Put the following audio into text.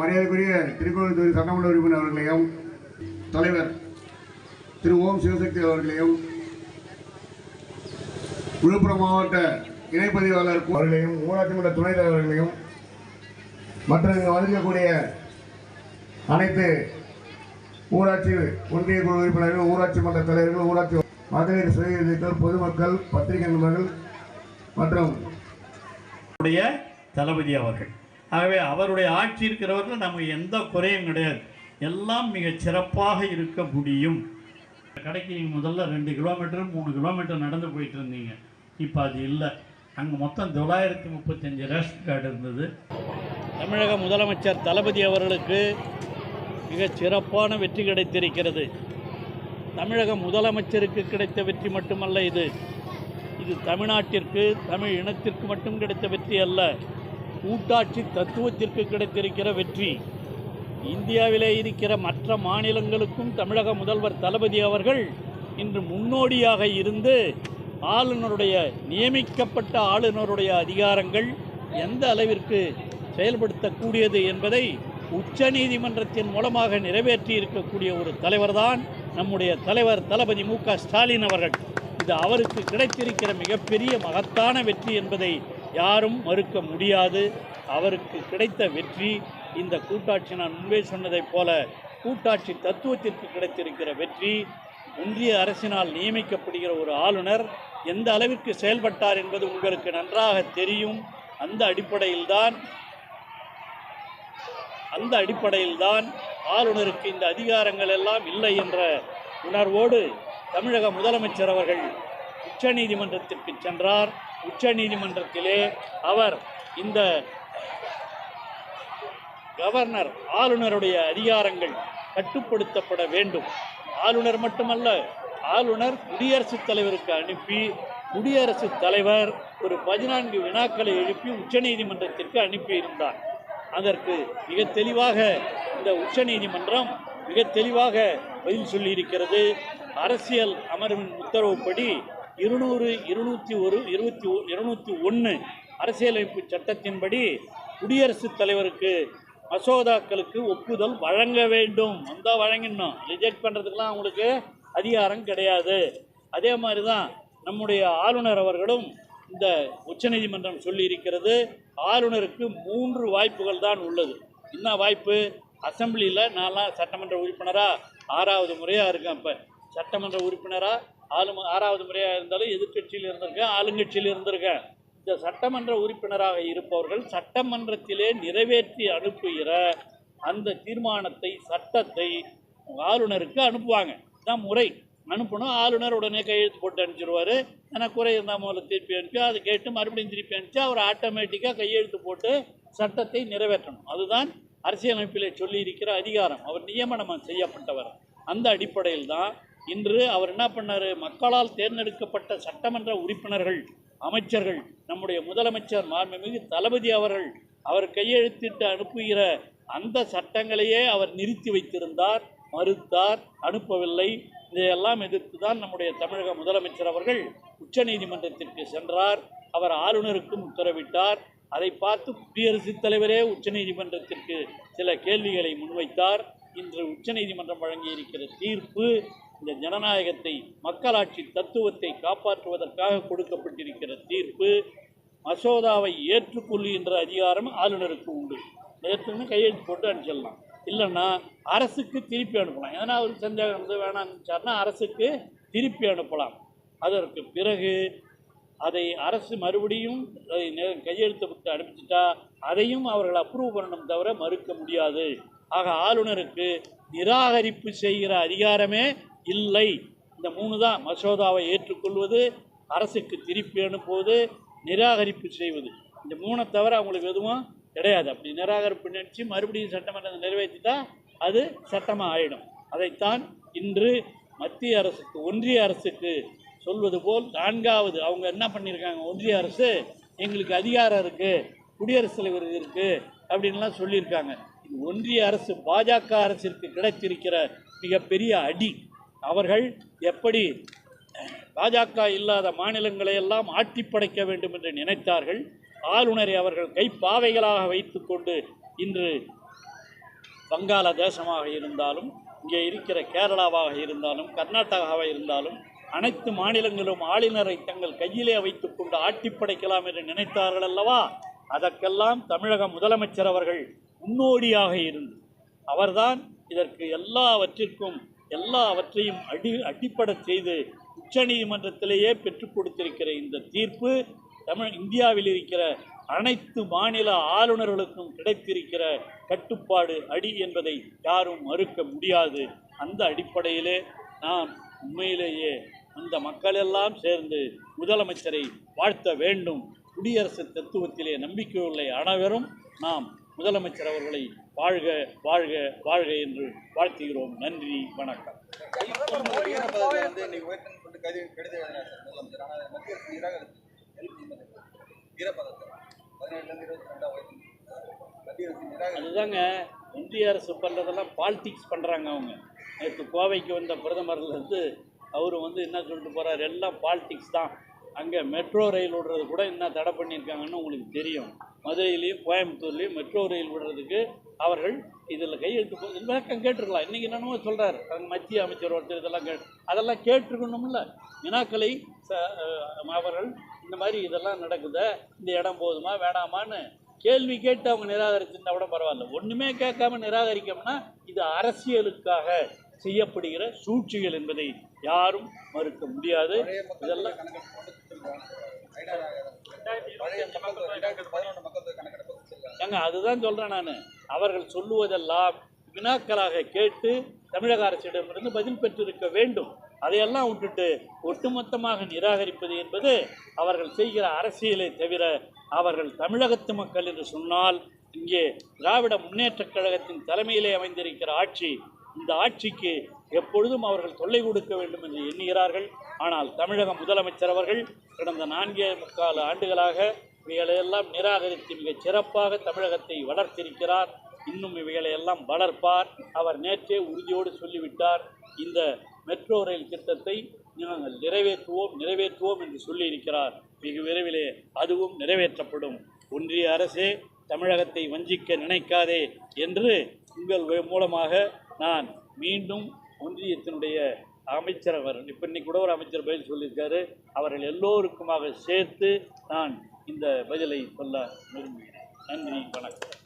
மரியாதைக்குரிய திருக்கோவில் தொகுதி சட்டமன்ற உறுப்பினர் அவர்களையும் தலைவர் திரு ஓம் சிவசக்தி அவர்களையும் விழுப்புரம் மாவட்ட இணைப்பதிவாளர் அவர்களையும் ஊராட்சி மன்ற துணைத் தலைவர்களையும் மற்ற இங்கு வந்திருக்கக்கூடிய அனைத்து ஊராட்சி ஒன்றிய குழு உறுப்பினர்கள் ஊராட்சி மன்ற தலைவர்கள் ஊராட்சி மகளிர் சுயநிதிகள் பொதுமக்கள் பத்திரிகை நண்பர்கள் மற்றும் உடைய தளபதி அவர்கள். ஆகவே அவருடைய ஆட்சி இருக்கிறவர்கள் நமக்கு எந்த குறையும் கிடையாது. எல்லாம் மிக சிறப்பாக இருக்க முடியும். கடைக்கு நீங்கள் முதல்ல ரெண்டு கிலோமீட்டர் மூணு கிலோமீட்டர் நடந்து போயிட்டு இருந்தீங்க. இப்போ அது இல்லை. அங்கே மொத்தம் தொள்ளாயிரத்தி முப்பத்தஞ்சு ரேஷன் கார்டு இருந்தது. தமிழக முதலமைச்சர் தளபதி அவர்களுக்கு மிக சிறப்பான வெற்றி கிடைத்திருக்கிறது. தமிழக முதலமைச்சருக்கு கிடைத்த வெற்றி மட்டுமல்ல இது. இது தமிழ்நாட்டிற்கு தமிழ் இனத்திற்கு மட்டும் கிடைத்த வெற்றி அல்ல. கூட்டாட்சி தத்துவத்திற்கு கிடைத்திருக்கிற வெற்றி. இந்தியாவிலே இருக்கிற மற்ற மாநிலங்களுக்கும் தமிழக முதல்வர் தளபதி அவர்கள் இன்று முன்னோடியாக இருந்து ஆளுநருடைய நியமிக்கப்பட்ட ஆளுநருடைய அதிகாரங்கள் எந்த அளவிற்கு செயல்படுத்தக்கூடியது என்பதை உச்சநீதிமன்றத்தின் மூலமாக நிறைவேற்றி இருக்கக்கூடிய ஒரு தலைவர்தான் நம்முடைய தலைவர் தளபதி மு க ஸ்டாலின் அவர்கள். இது அவருக்கு கிடைத்திருக்கிற மிகப்பெரிய மகத்தான வெற்றி என்பதை யாரும் மறுக்க முடியாது. அவருக்கு கிடைத்த வெற்றி இந்த கூட்டாட்சி நான் முன்பே சொன்னதைப் போல கூட்டாட்சி தத்துவத்திற்கு கிடைத்திருக்கிற வெற்றி ஒன்றிய அரசினால் நியமிக்கப்படுகிற ஒரு ஆளுநர் எந்த அளவிற்கு செயல்பட்டார் என்பது உங்களுக்கு நன்றாக தெரியும். அந்த அடிப்படையில்தான் அந்த அடிப்படையில்தான் ஆளுநருக்கு இந்த அதிகாரங்கள் எல்லாம் இல்லை என்ற உணர்வோடு தமிழக முதலமைச்சர் அவர்கள் உச்சநீதிமன்றத்திற்கு சென்றார். உச்சநீதிமன்றத்திலே அவர் இந்த கவர்னர் ஆளுநருடைய அதிகாரங்கள் கட்டுப்படுத்தப்பட வேண்டும். ஆளுநர் மட்டுமல்ல ஆளுநர் குடியரசுத் தலைவருக்கு அனுப்பி குடியரசுத் தலைவர் ஒரு பதினான்கு வினாக்களை எழுப்பி உச்சநீதிமன்றத்திற்கு அனுப்பியிருந்தார். அதற்கு மிக தெளிவாக இந்த உச்சநீதிமன்றம் மிக தெளிவாக பதில் சொல்லியிருக்கிறது. அரசியல் அமர்வின் உத்தரவுப்படி இருநூறு இருநூற்றி ஒரு இருபத்தி இருநூற்றி ஒன்று அரசியலமைப்பு சட்டத்தின்படி குடியரசுத் தலைவருக்கு மசோதாக்களுக்கு ஒப்புதல் வழங்க வேண்டும். வந்தால் வழங்கிடணும். ரிஜெக்ட் பண்ணுறதுக்கெலாம் அவங்களுக்கு அதிகாரம் கிடையாது. அதே மாதிரி தான் நம்முடைய ஆளுநர் அவர்களும் இந்த உச்சநீதிமன்றம் சொல்லியிருக்கிறது. ஆளுநருக்கு மூன்று வாய்ப்புகள் தான் உள்ளது. என்ன வாய்ப்பு? அசம்பிளியில் நான்லாம் சட்டமன்ற உறுப்பினராக ஆறாவது முறையாக இருக்கேன் இப்போ சட்டமன்ற உறுப்பினராக ஆளு ஆறாவது முறையாக இருந்தாலும் எதிர்க்கட்சியில் இருந்திருக்கேன் ஆளுங்கட்சியில் இருந்திருக்கேன். இந்த சட்டமன்ற உறுப்பினராக இருப்பவர்கள் சட்டமன்றத்திலே நிறைவேற்றி அனுப்புகிற அந்த தீர்மானத்தை சட்டத்தை ஆளுநருக்கு அனுப்புவாங்க. தான் முறை. அனுப்பணும் ஆளுநர் உடனே கையெழுத்து போட்டு அனுப்பிச்சிடுவார் எனக்கு குறை இருந்தால் முதல்ல திருப்பி அனுப்பி அதை கேட்டு மறுபடியும் திருப்பி அனுப்பிச்சு அவர் ஆட்டோமேட்டிக்காக கையெழுத்து போட்டு சட்டத்தை நிறைவேற்றணும். அதுதான் அரசியலமைப்பில் சொல்லியிருக்கிற அதிகாரம். அவர் நியமனம் செய்யப்பட்டவர். அந்த அடிப்படையில் தான் இன்று அவர் என்ன பண்ணார்? மக்களால் தேர்ந்தெடுக்கப்பட்ட சட்டமன்ற உறுப்பினர்கள் அமைச்சர்கள் நம்முடைய முதலமைச்சர் மாண்புமிகு தளபதி அவர்கள் அவர் கையெழுத்திட்டு அனுப்புகிற அந்த சட்டங்களையே அவர் நிறுத்தி வைத்திருந்தார் மறுத்தார் அனுப்பவில்லை. இதையெல்லாம் எதிர்த்து தான் நம்முடைய தமிழக முதலமைச்சர் அவர்கள் உச்சநீதிமன்றத்திற்கு சென்றார். அவர் ஆளுநருக்கும் உத்தரவிட்டார். அதை பார்த்து குடியரசுத் தலைவரே உச்சநீதிமன்றத்திற்கு சில கேள்விகளை முன்வைத்தார். இன்று உச்சநீதிமன்றம் வழங்கியிருக்கிற தீர்ப்பு இந்த ஜனநாயகத்தை மக்களாட்சி தத்துவத்தை காப்பாற்றுவதற்காக கொடுக்கப்பட்டிருக்கிற தீர்ப்பு மசோதாவை ஏற்றுக்கொள்கின்ற அதிகாரம் ஆளுநருக்கு உண்டு. ஏற்றுன்னு கையெழுத்து போட்டு அனுப்பிச்சிடலாம். இல்லைன்னா அரசுக்கு திருப்பி அனுப்பலாம். ஏன்னா அவருக்கு சந்தேகம் வந்து வேணாம்னுச்சார்னா அரசுக்கு திருப்பி அனுப்பலாம். அதற்கு பிறகு அதை அரசு மறுபடியும் கையெழுத்து கொடுத்து அனுப்பிச்சிட்டா அதையும் அவர்கள் அப்ரூவ் பண்ணணும் தவிர மறுக்க முடியாது. ஆக ஆளுநருக்கு நிராகரிப்பு செய்கிற அதிகாரமே இல்லை. இந்த மூணு தான் மசோதாவை ஏற்றுக்கொள்வது அரசுக்கு திருப்பி அனுப்புவது நிராகரிப்பு செய்வது. இந்த மூணை தவிர அவங்களுக்கு எதுவும் கிடையாது. அப்படி நிராகரிப்பு நினச்சி மறுபடியும் சட்டமன்றத்தை நிறைவேற்றிட்டா அது சட்டமாக ஆயிடும். அதைத்தான் இன்று மத்திய அரசுக்கு ஒன்றிய அரசுக்கு சொல்வது போல் நான்காவது அவங்க என்ன பண்ணியிருக்காங்க? ஒன்றிய அரசு எங்களுக்கு அதிகாரம் இருக்குது குடியரசுத் தலைவர் இருக்குது அப்படின்லாம் சொல்லியிருக்காங்க. இது ஒன்றிய அரசு பாஜக அரசிற்கு கிடைத்திருக்கிற மிகப்பெரிய அடி. அவர்கள் எப்படி பாஜக இல்லாத மாநிலங்களை எல்லாம் ஆட்டி படைக்க வேண்டும் என்று நினைத்தார்கள் ஆளுநரை அவர்கள் கைப்பாவைகளாக வைத்துக்கொண்டு இன்று வங்காள தேசமாக இருந்தாலும் இங்கே இருக்கிற கேரளாவாக இருந்தாலும் கர்நாடகாவாக இருந்தாலும் அனைத்து மாநிலங்களும் ஆளுநரை தங்கள் கையிலே வைத்துக்கொண்டு ஆட்டி படைக்கலாம் என்று நினைத்தார்கள் அல்லவா? அதற்கெல்லாம் தமிழக முதலமைச்சர் அவர்கள் முன்னோடியாக இருந்து அவர்தான் இதற்கு எல்லாவற்றிற்கும் எல்லாவற்றையும் அடி அடிப்படை செய்து உச்சநீதிமன்றத்திலேயே பெற்றுக் கொடுத்திருக்கிற இந்த தீர்ப்பு தமிழ் இந்தியாவில் இருக்கிற அனைத்து மாநில ஆளுநர்களுக்கும் கிடைத்திருக்கிற கட்டுப்பாடு அடி என்பதை யாரும் மறுக்க முடியாது. அந்த அடிப்படையிலே நாம் உண்மையிலேயே அந்த மக்களெல்லாம் சேர்ந்து முதலமைச்சரை வாழ்த்த வேண்டும். குடியரசு தத்துவத்திலே நம்பிக்கையுள்ள அனைவரும் நாம் முதலமைச்சர் அவர்களை வாழ்க வாழ்க வாழ்க என்று வாழ்த்துகிறோம். நன்றி வணக்கம். வந்து மத்திய அதுதாங்க இந்திய அரசு பண்ணுறதெல்லாம் பாலிடிக்ஸ் பண்ணுறாங்க அவங்க. நேற்று கோவைக்கு வந்த பிரதமர்லேருந்து அவர் வந்து என்ன சொல்லிட்டு போகிறார் எல்லாம் பாலிடிக்ஸ் தான். அங்கே மெட்ரோ ரயில் விடுறது கூட என்ன தடை பண்ணியிருக்காங்கன்னு உங்களுக்கு தெரியும். மதுரையிலையும் கோயம்புத்தூர்லேயும் மெட்ரோ ரயில் விடுறதுக்கு அவர்கள் இதில் கையெழுத்து விளக்கம் கேட்டிருக்கலாம். இன்றைக்கி என்னென்னமோ சொல்கிறார் மத்திய அமைச்சர் ஒருத்தர் இதெல்லாம் கே அதெல்லாம் கேட்டிருக்கணும்ல. வினாக்களை ச அவர்கள் இந்த மாதிரி இதெல்லாம் நடக்குதா? இந்த இடம் போதுமா? வேணாமான்னு கேள்வி கேட்டு அவங்க நிராகரிச்சிருந்தா கூட பரவாயில்ல. ஒன்றுமே கேட்காம நிராகரிக்கணும்னா இது அரசியலுக்காக செய்யப்படுகிற சூழ்ச்சிகள் என்பதை யாரும் மறுக்க முடியாது. இதெல்லாம் ஏங்க அதுதான் சொல்கிறேன் நான். அவர்கள் சொல்லுவதெல்லாம் வினாக்களாக கேட்டு தமிழக அரசிடமிருந்து பதில் பெற்றிருக்க வேண்டும். அதையெல்லாம் விட்டுட்டு ஒட்டுமொத்தமாக நிராகரிப்பது என்பது அவர்கள் செய்கிற அரசியலை தவிர அவர்கள் தமிழகத்து மக்கள் என்று சொன்னால் இங்கே திராவிட முன்னேற்றக் கழகத்தின் தலைமையிலே அமைந்திருக்கிற ஆட்சி இந்த ஆட்சிக்கு எப்பொழுதும் அவர்கள் தொல்லை கொடுக்க வேண்டும் என்று எண்ணுகிறார்கள். ஆனால் தமிழக முதலமைச்சர் அவர்கள் கடந்த நான்கே முக்கால் ஆண்டுகளாக இவைகளையெல்லாம் நிராகரித்து மிகச் சிறப்பாக தமிழகத்தை வளர்த்திருக்கிறார். இன்னும் இவைகளையெல்லாம் வளர்ப்பார். அவர் நேற்றே உறுதியோடு சொல்லிவிட்டார். இந்த மெட்ரோ ரயில் திட்டத்தை நாங்கள் நிறைவேற்றுவோம் நிறைவேற்றுவோம் என்று சொல்லியிருக்கிறார். வெகு விரைவிலே அதுவும் நிறைவேற்றப்படும். ஒன்றிய அரசே தமிழகத்தை வஞ்சிக்க நினைக்காதே என்று உங்கள் மூலமாக நான் மீண்டும் ஒன்றியத்தினுடைய அமைச்சர் அவர் இப்போ இன்னைக்கு கூட ஒரு அமைச்சர் பதில் சொல்லியிருக்காரு. அவர்கள் எல்லோருக்குமாக சேர்த்து நான் இந்த பதிலை சொல்ல விரும்புகிறேன். நன்றி வணக்கம்.